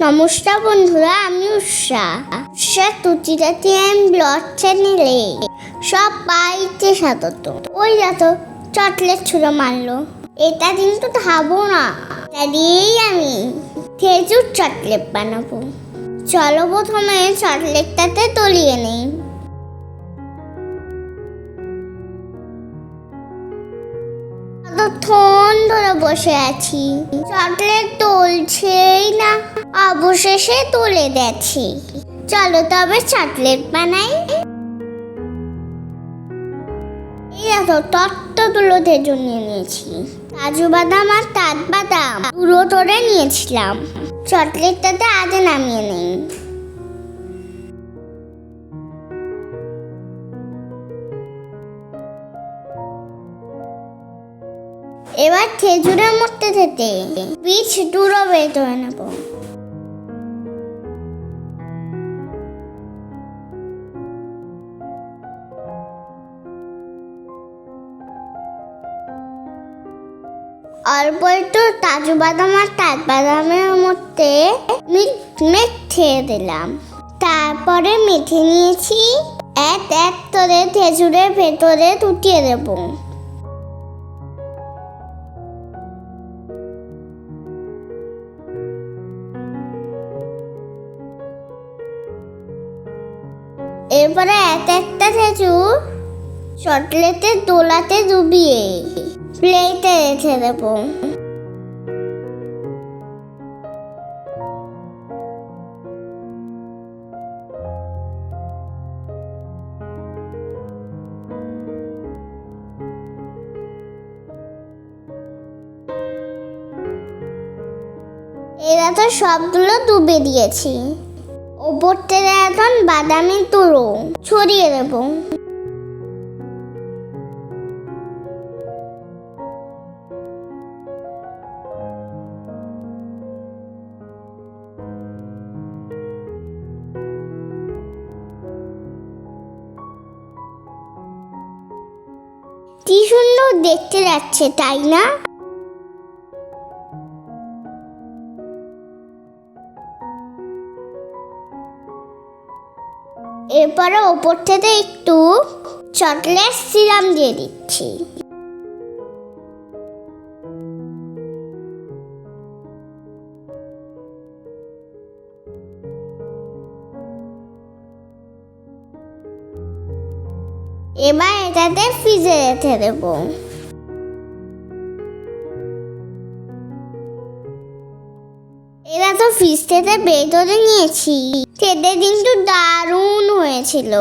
নমস্কার বন্ধুরা, আমি উষা। উষা তুচিরাতি এম ব্লগ চ্যানেলে সব পাইতে স্বাগত। ওই দেখো, চকলেট ছুঁড়ে মারলো। এটা কিন্তু খাব না তা দিয়েই আমি খেজুর চটলেট বানাবো। চলো প্রথমে চটলেটটাতে তলিয়ে নেই। ধরে বসে আছি? চকলেট তুলছেই না অবশেষে তুলে দিয়েছি চলো তবে চকলেট বানাই। দেখো, তত্ত্বগুলো তেজু নিয়েছি। কাজু বাদাম আর তাঁত বাদাম। পুরো তোরে নিয়েছিলাম। চকলেটটাতে আগে নামিয়ে নেই। এবার খেজুরের মধ্যে থেকে বীজ দূরও বের করে নেব। অল্প একটু কাজু বাদাম আর তাঁত বাদামের মধ্যে মেখে দিলাম। তারপরে মেখে নিয়েছি এক এক করে খেজুরের ভেতরে টুটিয়ে দেবো। এরপরে এক একটা খেজুর চকলেটের দোলাতে ডুবিয়ে রেখে দেবো এরা তো সবগুলো ডুবে দিয়েছি। ওপর থেকে এখন বাদামি তুলো। ছড়িয়ে দেব কি সুন্দর দেখতে যাচ্ছে তাই না? এরপরে ওপর থেকে একটু চকলেট সিরাম দিয়ে দিচ্ছি। এবার এটাতে ফ্রিজে রেখে দেব। এরা তো ফ্রিজ থেকে বের করে নিয়েছি। খেতে কিন্তু দারুণ হয়েছিল।